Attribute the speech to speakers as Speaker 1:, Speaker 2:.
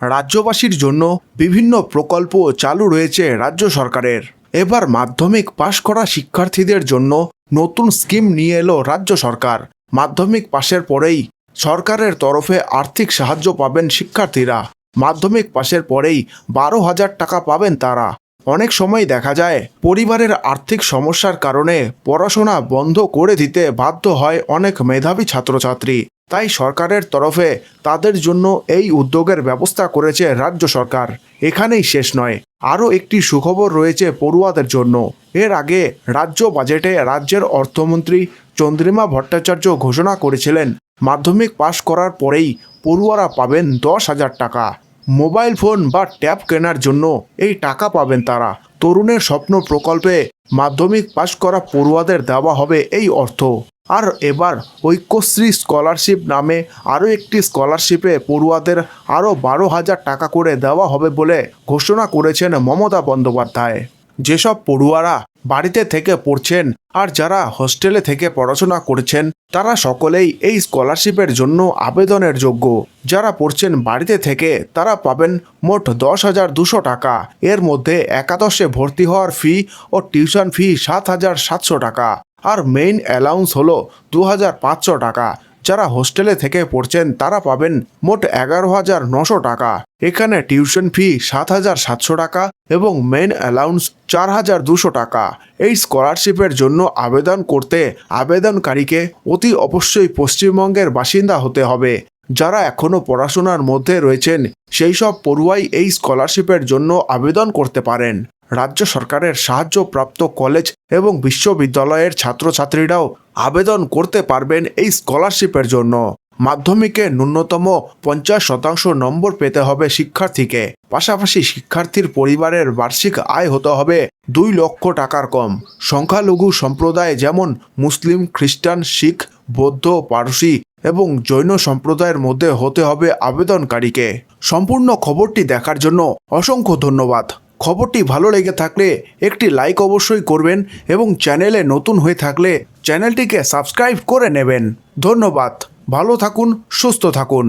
Speaker 1: রাজ্যবাসীর জন্য বিভিন্ন প্রকল্প চালু রয়েছে রাজ্য সরকারের। এবার মাধ্যমিক পাশ করা শিক্ষার্থীদের জন্য নতুন স্কিম নিয়ে এলো রাজ্য সরকার। মাধ্যমিক পাশের পরেই সরকারের তরফে আর্থিক সাহায্য পাবেন শিক্ষার্থীরা। মাধ্যমিক পাশের পরেই বারো হাজার টাকা পাবেন তারা। অনেক সময় দেখা যায়, পরিবারের আর্থিক সমস্যার কারণে পড়াশোনা বন্ধ করে দিতে বাধ্য হয় অনেক মেধাবী ছাত্রছাত্রী। তাই সরকারের তরফে তাদের জন্য এই উদ্যোগের ব্যবস্থা করেছে রাজ্য সরকার। এখানেই শেষ নয়। আরও একটি সুখবর রয়েছে পড়ুয়াদের জন্য। এর আগে রাজ্য বাজেটে রাজ্যের অর্থমন্ত্রী চন্দ্রিমা ভট্টাচার্য ঘোষণা করেছিলেন, মাধ্যমিক পাশ করার পরেই পড়ুয়ারা পাবেন দশ হাজার টাকা। মোবাইল ফোন বা ট্যাব কেনার জন্য এই টাকা পাবেন তারা। তরুণের স্বপ্ন প্রকল্পে মাধ্যমিক পাশ করা পড়ুয়াদের দেওয়া হবে এই অর্থ। আর এবার ঐক্যশ্রী স্কলারশিপ নামে আরও একটি স্কলারশিপে পড়ুয়াদের আরও বারো হাজার টাকা করে দেওয়া হবে বলে ঘোষণা করেছেন মমতা বন্দ্যোপাধ্যায়। যেসব পড়ুয়ারা বাড়িতে থেকে পড়ছেন আর যারা হোস্টেলে থেকে পড়াশোনা করছেন, তারা সকলেই এই স্কলারশিপের জন্য আবেদনের যোগ্য। যারা পড়ছেন বাড়িতে থেকে, তারা পাবেন মোট দশ হাজার দুশো টাকা। এর মধ্যে একাদশে ভর্তি হওয়ার ফি ও টিউশন ফি সাত হাজার সাতশো টাকা। আর মেইন অ্যালাউন্স হলো দু হাজার পাঁচশো টাকা। যারা হোস্টেলে থেকে পড়ছেন, তারা পাবেন মোট এগারো হাজার নশো টাকা। এখানে টিউশন ফি সাত হাজার সাতশো টাকা এবং মেন অ্যালাউন্স চার হাজার দুশো টাকা। এই স্কলারশিপের জন্য আবেদন করতে আবেদনকারীকে অতি অবশ্যই পশ্চিমবঙ্গের বাসিন্দা হতে হবে। যারা এখনও পড়াশোনার মধ্যে রয়েছেন, সেই সব পড়ুয়াই এই স্কলারশিপের জন্য আবেদন করতে পারেন। রাজ্য সরকারের সাহায্যপ্রাপ্ত কলেজ এবং বিশ্ববিদ্যালয়ের ছাত্রছাত্রীরাও আবেদন করতে পারবেন এই স্কলারশিপের জন্য। মাধ্যমিকে ন্যূনতম পঞ্চাশ শতাংশ নম্বর পেতে হবে শিক্ষার্থীকে। পাশাপাশি শিক্ষার্থীর পরিবারের বার্ষিক আয় হতে হবে দুই লক্ষ টাকার কম। সংখ্যালঘু সম্প্রদায় যেমন মুসলিম, খ্রিস্টান, শিখ, বৌদ্ধ, পারসি এবং জৈন সম্প্রদায়ের মধ্যে হতে হবে আবেদনকারীকে। সম্পূর্ণ খবরটি দেখার জন্য অসংখ্য ধন্যবাদ। খবরটি ভালো লেগে থাকলে একটি লাইক অবশ্যই করবেন এবং চ্যানেলে নতুন হয়ে থাকলে চ্যানেলটিকে সাবস্ক্রাইব করে নেবেন। ধন্যবাদ। ভালো থাকুন, সুস্থ থাকুন।